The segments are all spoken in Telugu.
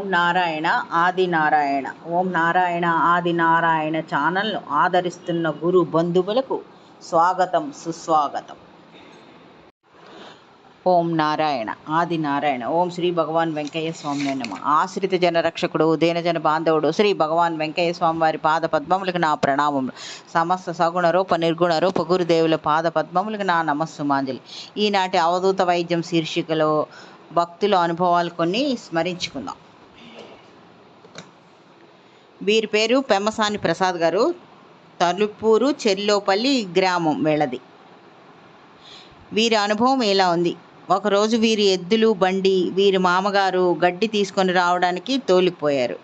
ఓం నారాయణ ఆది నారాయణ. ఓం నారాయణ ఆది నారాయణ ఛానల్ను ఆదరిస్తున్న గురు బంధువులకు స్వాగతం సుస్వాగతం. ఓం నారాయణ ఆది నారాయణ. ఓం శ్రీ భగవాన్ వెంకయ్య స్వామి నమ. ఆశ్రిత జన రక్షకుడు దీనజన బాంధవుడు శ్రీ భగవాన్ వెంకయ్య స్వామి వారి పాద పద్మములకు నా ప్రణామములు. సమస్త సగుణ రూప నిర్గుణ రూప గురుదేవుల పాద పద్మములకు నా నమస్సుమాంజలి. ఈనాటి అవధూత వైద్యం శీర్షికలో భక్తుల అనుభవాలు కొన్ని స్మరించుకుందాం. వీరి పేరు పెమ్మసాని ప్రసాద్ గారు. తలుపూరు చెల్లోపల్లి గ్రామం వీళ్ళది. వీరి అనుభవం ఇలా ఉంది. ఒకరోజు వీరి ఎద్దులు బండి వీరి మామగారు గడ్డి తీసుకొని రావడానికి తోలిపోయారు.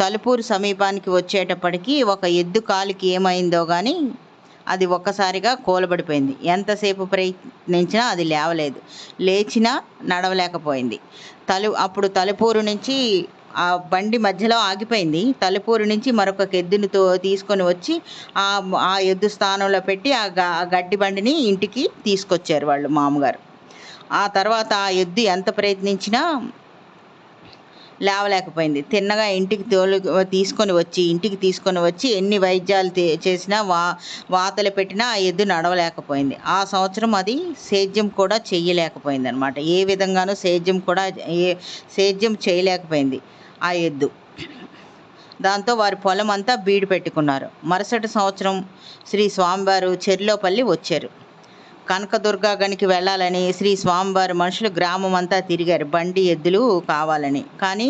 తలుపూరు సమీపానికి వచ్చేటప్పటికి ఒక ఎద్దు కాలికి ఏమైందో కానీ అది ఒక్కసారిగా కూలబడిపోయింది. ఎంతసేపు ప్రయత్నించినా అది లేవలేదు. లేచినా నడవలేకపోయింది. తలు అప్పుడు తలుపూరు నుంచి ఆ బండి మధ్యలో ఆగిపోయింది. తలుపూరు నుంచి మరొక ఎద్దునితో తీసుకొని వచ్చి ఆ ఆ ఎద్దు స్థానంలో పెట్టి ఆ ఆ గడ్డి బండిని ఇంటికి తీసుకొచ్చారు వాళ్ళు మామగారు. ఆ తర్వాత ఆ ఎద్దు ఎంత ప్రయత్నించినా లేవలేకపోయింది. తిన్నగా ఇంటికి తోలు తీసుకొని వచ్చి ఇంటికి తీసుకొని వచ్చి ఎన్ని వైద్యాలు చేసినా వా వాతలు పెట్టినా ఆ ఎద్దు నడవలేకపోయింది. ఆ సంవత్సరం అది సేద్యం కూడా చేయలేకపోయింది అనమాట ఏ విధంగానూ సేద్యం కూడా ఏ సేద్యం చేయలేకపోయింది ఆ ఎద్దు. దాంతో వారి పొలం అంతా బీడు పెట్టుకున్నారు. మరుసటి సంవత్సరం శ్రీ స్వామివారు చెర్లోపల్లి వచ్చారు. కనకదుర్గ గనికి వెళ్ళాలని శ్రీ స్వామివారి మనుషులు గ్రామం అంతా తిరిగారు. బండి ఎద్దులు కావాలని. కానీ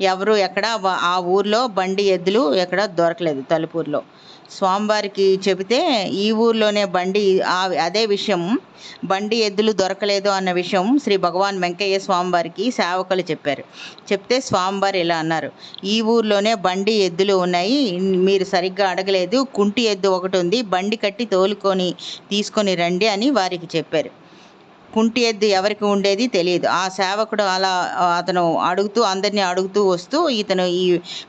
ఎవరు ఎక్కడ ఆ ఊర్లో బండి ఎద్దులు ఎక్కడ దొరకలేదు తలుపూరులో. స్వామివారికి చెబితే ఈ ఊర్లోనే బండి అదే విషయం బండి ఎద్దులు దొరకలేదు అన్న విషయం శ్రీ భగవాన్ వెంకయ్య స్వామివారికి సేవకులు చెప్పారు. చెప్తే స్వామివారు ఇలా అన్నారు ఈ ఊర్లోనే బండి ఎద్దులు ఉన్నాయి మీరు సరిగ్గా అడగలేదు కుంటి ఎద్దు ఒకటి ఉంది బండి కట్టి తోలుకొని తీసుకొని రండి అని వారికి చెప్పారు. కుంటి ఎద్దు ఎవరికి ఉండేది తెలియదు. ఆ సేవకుడు అలా అతను అడుగుతూ అందరినీ అడుగుతూ వస్తూ ఇతను ఈ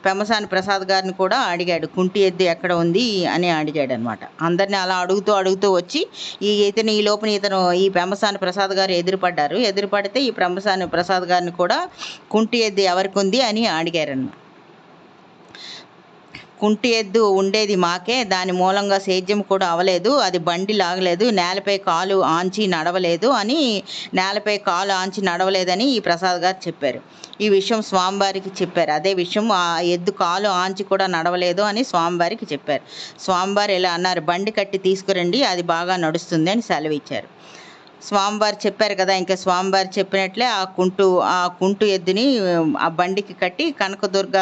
పెమసాని ప్రసాద్ గారిని కూడా అడిగాడు. కుంటి ఎద్దు ఎక్కడ ఉంది అని అడిగాడు అనమాట అందరిని అలా అడుగుతూ అడుగుతూ వచ్చి ఈ ఇతను ఈ లోపల ఇతను ఈ పెమసాని ప్రసాద్ గారు ఎదురుపడ్డారు. ఎదురుపడితే ఈ పెమసాని ప్రసాద్ గారిని కూడా కుంటి ఎద్దు ఎవరికి ఉంది అని అడిగారన్నమాట కుంటి ఎద్దు ఉండేది మాకే దాని మూలంగా సేద్యం కూడా అవలేదు అది బండి లాగలేదు నేలపై కాలు ఆంచి నడవలేదు అని నేలపై కాలు ఆంచి నడవలేదని ఈ ప్రసాద్ గారు చెప్పారు. ఈ విషయం స్వామివారికి చెప్పారు. అదే విషయం ఆ ఎద్దు కాలు ఆంచి కూడా నడవలేదు అని స్వామివారికి చెప్పారు. స్వామివారు ఇలా అన్నారు బండి కట్టి తీసుకురండి అది బాగా నడుస్తుంది అని సెలవు ఇచ్చారు స్వామివారు చెప్పారు కదా ఇంకా స్వామివారు చెప్పినట్లే ఆ కుంటు ఆ కుంటు ఎద్దుని ఆ బండికి కట్టి కనకదుర్గ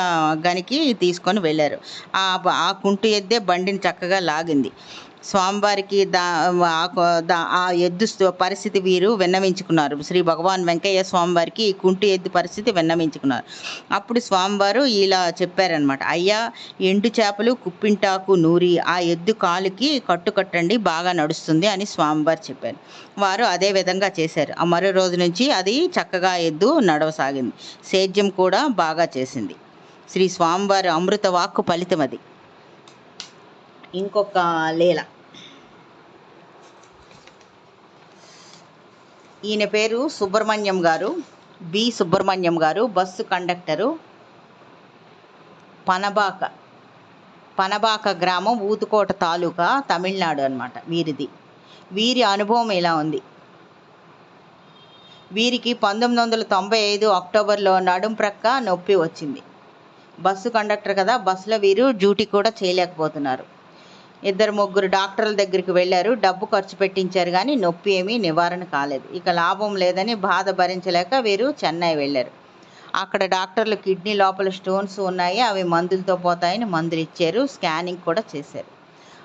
గనికి తీసుకొని వెళ్ళారు. ఆ ఆ కుంటు ఎద్దే బండిని చక్కగా లాగింది. స్వామివారికి దా ఆ ఎద్దు స్థ- పరిస్థితి వీరు విన్నవించుకున్నారు. శ్రీ భగవాన్ వెంకయ్య స్వామివారికి ఈ కుంటి ఎద్దు పరిస్థితి విన్నవించుకున్నారు. అప్పుడు స్వామివారు ఇలా చెప్పారనమాట అయ్యా ఎండు చేపలు కుప్పింటాకు నూరి ఆ ఎద్దు కాలుకి కట్టు కట్టండి బాగా నడుస్తుంది అని స్వామివారు చెప్పారు. వారు అదే విధంగా చేశారు. ఆ మరో రోజు నుంచి అది చక్కగా ఎద్దు నడవసాగింది. సేద్యం కూడా బాగా చేసింది. శ్రీ స్వామివారి అమృత వాక్కు ఫలితం అది ఇంకొక లీల. ఈయన పేరు సుబ్రహ్మణ్యం గారు బి సుబ్రహ్మణ్యం గారు బస్సు కండక్టరు పనబాక పనబాక గ్రామం ఊతుకోట తాలూకా తమిళనాడు అన్నమాట వీరిది. వీరి అనుభవం ఇలా ఉంది. వీరికి పంతొమ్మిది వందల తొంభై ఐదు అక్టోబర్లో నడుం ప్రక్క నొప్పి వచ్చింది. బస్సు కండక్టర్ కదా బస్సులో వీరు డ్యూటీ కూడా చేయలేకపోతున్నారు. ఇద్దరు ముగ్గురు డాక్టర్ల దగ్గరికి వెళ్ళారు. డబ్బు ఖర్చు పెట్టించారు కానీ నొప్పి ఏమీ నివారణ కాలేదు. ఇక లాభం లేదని బాధ భరించలేక వీరు చెన్నై వెళ్ళారు. అక్కడ డాక్టర్లు కిడ్నీ లోపల స్టోన్స్ ఉన్నాయి. అవి మందులతో పోతాయని మందులు ఇచ్చారు. స్కానింగ్ కూడా చేశారు.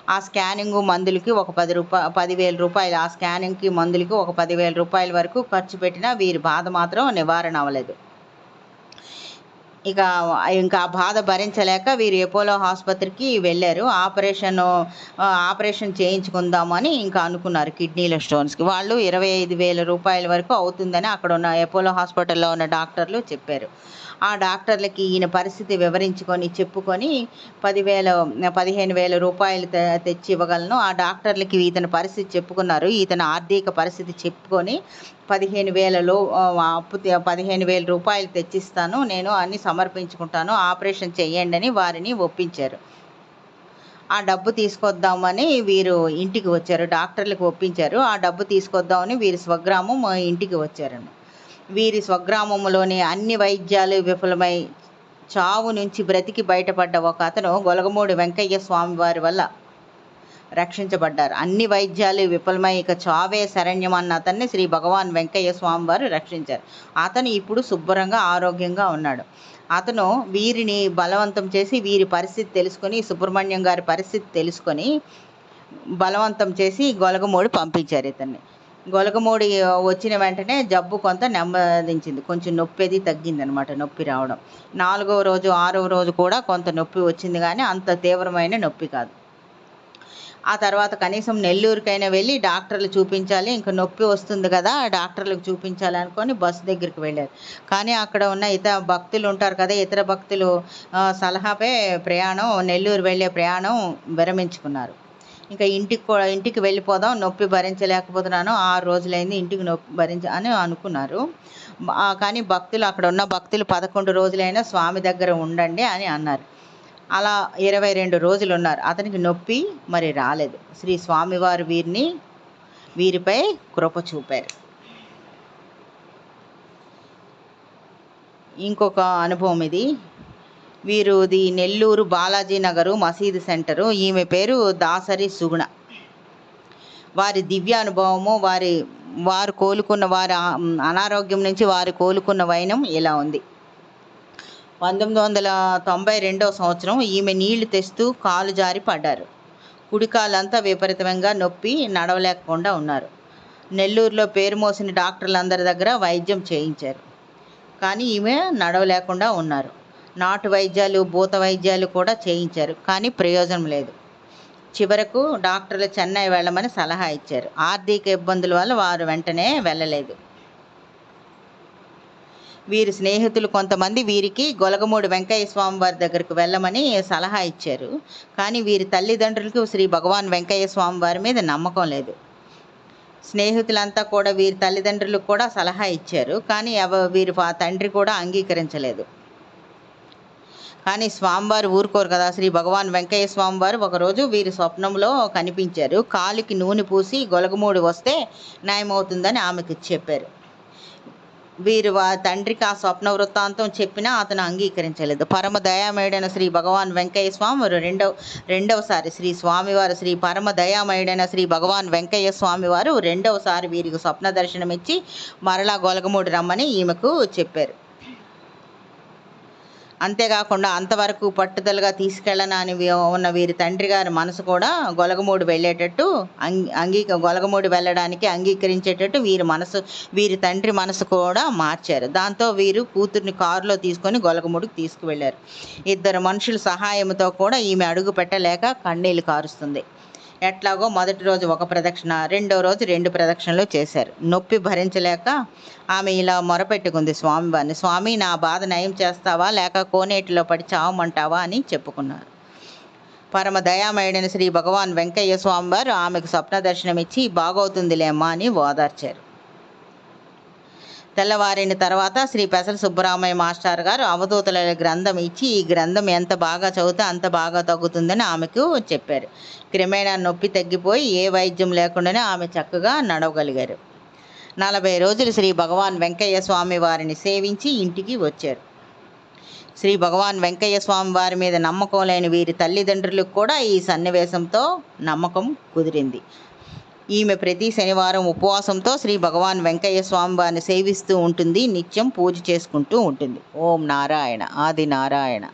ఆ స్కానింగ్ మందులకి ఒక పది రూపా పదివేల రూపాయలు ఆ స్కానింగ్కి మందులకి ఒక పదివేల రూపాయల వరకు ఖర్చు పెట్టినా వీరి బాధ మాత్రం నివారణ అవ్వలేదు. ఇక ఇంకా ఆ బాధ భరించలేక వీరు ఎపోలో ఆసుపత్రికి వెళ్ళారు. ఆపరేషన్ ఆపరేషన్ చేయించుకుందామని ఇంకా అనుకున్నారు కిడ్నీల స్టోన్స్కి. వాళ్ళు ఇరవై ఐదు వేల రూపాయల వరకు అవుతుందని అక్కడ ఉన్న ఎపోలో హాస్పిటల్లో ఉన్న డాక్టర్లు చెప్పారు. ఆ డాక్టర్లకి ఈయన పరిస్థితి వివరించుకొని చెప్పుకొని పదివేల పదిహేను వేల రూపాయలు తె- తెచ్చి ఇవ్వగలను. ఆ డాక్టర్లకి ఇతని పరిస్థితి చెప్పుకున్నారు. ఇతని ఆర్థిక పరిస్థితి చెప్పుకొని పదిహేను వేలలో అప్పు పదిహేను వేల రూపాయలు తెచ్చిస్తాను. నేను అన్ని సమర్పించుకుంటాను. ఆపరేషన్ చేయండి అని వారిని ఒప్పించారు. ఆ డబ్బు తీసుకొద్దామని వీరు ఇంటికి వచ్చారు. డాక్టర్లకు ఒప్పించారు. ఆ డబ్బు తీసుకొద్దామని వీరి స్వగ్రామం మా ఇంటికి వచ్చారు. వీరి స్వగ్రామంలోని అన్ని వైద్యాలు విఫలమై చావు నుంచి బ్రతికి బయటపడ్డ ఒక అతను గొలగమూడి వెంకయ్య స్వామి వారి వల్ల రక్షించబడ్డారు. అన్ని వైద్యాలు విఫలమై ఇక చావే శరణ్యం అన్న అతన్ని శ్రీ భగవాన్ వెంకయ్య స్వామి వారు రక్షించారు. అతను ఇప్పుడు శుభ్రంగా ఆరోగ్యంగా ఉన్నాడు. అతను వీరిని బలవంతం చేసి వీరి పరిస్థితి తెలుసుకొని సుబ్రహ్మణ్యం గారి పరిస్థితి తెలుసుకొని బలవంతం చేసి గొలగమూడి పంపించారు ఇతన్ని. గొలగమూడి వచ్చిన వెంటనే జబ్బు కొంత నెమ్మదించింది. కొంచెం నొప్పి అది తగ్గింది అనమాట నొప్పి రావడం. నాలుగో రోజు ఆరో రోజు కూడా కొంత నొప్పి వచ్చింది కానీ అంత తీవ్రమైన నొప్పి కాదు. ఆ తర్వాత కనీసం నెల్లూరుకైనా వెళ్ళి డాక్టర్లు చూపించాలి ఇంకా నొప్పి వస్తుంది కదా డాక్టర్లకు చూపించాలి అనుకొని బస్సు దగ్గరికి వెళ్ళారు. కానీ అక్కడ ఉన్న ఇతర భక్తులు ఉంటారు కదా ఇతర భక్తులు సలహాపై ప్రయాణం నెల్లూరు వెళ్ళే ప్రయాణం విరమించుకున్నారు. ఇంకా ఇంటికి కూడా ఇంటికి వెళ్ళిపోదాం నొప్పి భరించలేకపోతున్నాను ఆరు రోజులైంది ఇంటికి నొప్పి భరించ అని అనుకున్నారు. కానీ భక్తులు అక్కడ ఉన్న భక్తులు పదకొండు రోజులైనా స్వామి దగ్గర ఉండండి అని అన్నారు. అలా ఇరవై రెండు రోజులు ఉన్నారు అతనికి నొప్పి మరి రాలేదు. శ్రీ స్వామివారు వీరిని వీరిపై కృప చూపారు. ఇంకొక అనుభవం ఇది. వీరుది నెల్లూరు బాలాజీ నగరు మసీదు సెంటరు. ఈమె పేరు దాసరి సుగుణ. వారి దివ్య అనుభవము వారి వారు కోలుకున్న వారి అనారోగ్యం నుంచి వారు కోలుకున్న వైనం ఇలా ఉంది. పంతొమ్మిది వందల తొంభై రెండవ సంవత్సరం ఈమె నీళ్ళు తెస్తూ కాలు జారి పడ్డారు. కుడికాలంతా విపరీతంగా నొప్పి నడవలేకుండా ఉన్నారు. నెల్లూరులో పేరు మోసిన డాక్టర్లందరి దగ్గర వైద్యం చేయించారు. కానీ ఈమె నడవలేకుండా ఉన్నారు. నాటు వైద్యాలు భూత వైద్యాలు కూడా చేయించారు కానీ ప్రయోజనం లేదు. చివరకు డాక్టర్లు చెన్నై వెళ్ళమని సలహా ఇచ్చారు. ఆర్థిక ఇబ్బందుల వల్ల వారు వెంటనే వెళ్ళలేదు. వీరి స్నేహితులు కొంతమంది వీరికి గొలగమూడి వెంకయ్య స్వామి వారి దగ్గరకు వెళ్ళమని సలహా ఇచ్చారు. కానీ వీరి తల్లిదండ్రులకు శ్రీ భగవాన్ వెంకయ్య స్వామి వారి మీద నమ్మకం లేదు. స్నేహితులంతా కూడా వీరి తల్లిదండ్రులకు కూడా సలహా ఇచ్చారు. కానీ ఎవ వీరి తండ్రి కూడా అంగీకరించలేదు. కానీ స్వామివారు ఊరుకోరు కదా. శ్రీ భగవాన్ వెంకయ్య స్వామివారు ఒకరోజు వీరి స్వప్నంలో కనిపించారు. కాలికి నూనె పూసి గొలగమూడి వస్తే నయమవుతుందని ఆమెకు చెప్పారు. వీరు వా తండ్రికి ఆ స్వప్న వృత్తాంతం చెప్పినా అతను అంగీకరించలేదు. పరమ దయామయుడైన శ్రీ భగవాన్ వెంకయ్య స్వామి వారు రెండవ రెండవసారి శ్రీ స్వామివారు శ్రీ పరమ దయామయుడైన శ్రీ భగవాన్ వెంకయ్య స్వామి వారు రెండవసారి వీరికి స్వప్న దర్శనమిచ్చి మరలా గొలగమూడి రమ్మని ఈమెకు చెప్పారు. అంతేకాకుండా అంతవరకు పట్టుదలగా తీసుకెళ్ళనని ఉన్న వీరి తండ్రి గారి మనసు కూడా గొలగమూడి వెళ్ళేటట్టు అంగీ అంగీక గొలగమూడి వెళ్ళడానికి అంగీకరించేటట్టు వీరి మనసు వీరి తండ్రి మనసు కూడా మార్చారు. దాంతో వీరు కూతుర్ని కారులో తీసుకొని గొలగమూడికి తీసుకువెళ్ళారు. ఇద్దరు మనుషుల సహాయంతో కూడా ఈమె అడుగు పెట్టలేక కన్నీళ్ళు కారుస్తుంది. ఎట్లాగో మొదటి రోజు ఒక ప్రదక్షిణ రెండో రోజు రెండు ప్రదక్షిణలు చేశారు. నొప్పి భరించలేక ఆమె ఇలా మొరపెట్టుకుంది స్వామివారిని. స్వామి నా బాధ నయం చేస్తావా? లేక కోనేటిలో పడి చావమంటావా? అని చెప్పుకున్నారు. పరమ దయామయుడైన శ్రీ భగవాన్ వెంకయ్య స్వామివారు ఆమెకు స్వప్న దర్శనమిచ్చి బాగవుతుందిలేమ్మా అని ఓదార్చారు. తెల్లవారిన తర్వాత శ్రీ పెసల సుబ్బరామయ్య మాస్టర్ గారు అవధూతల గ్రంథం ఇచ్చి ఈ గ్రంథం ఎంత బాగా చదివితే అంత బాగా తగ్గుతుందని ఆమెకు చెప్పారు. క్రమేణా నొప్పి తగ్గిపోయి ఏ వైద్యం లేకుండానే ఆమె చక్కగా నడవగలిగారు. నలభై రోజులు శ్రీ భగవాన్ వెంకయ్య స్వామి వారిని సేవించి ఇంటికి వచ్చారు. శ్రీ భగవాన్ వెంకయ్య స్వామి వారి మీద నమ్మకం లేని వీరి తల్లిదండ్రులకు కూడా ఈ సన్నివేశంతో నమ్మకం కుదిరింది. ఈమె ప్రతి శనివారం ఉపవాసంతో శ్రీ భగవాన్ వెంకయ్య స్వామి వారిని సేవిస్తూ ఉంటుంది నిత్యం పూజ చేసుకుంటూ ఉంటుంది. ఓం నారాయణ ఆది నారాయణ.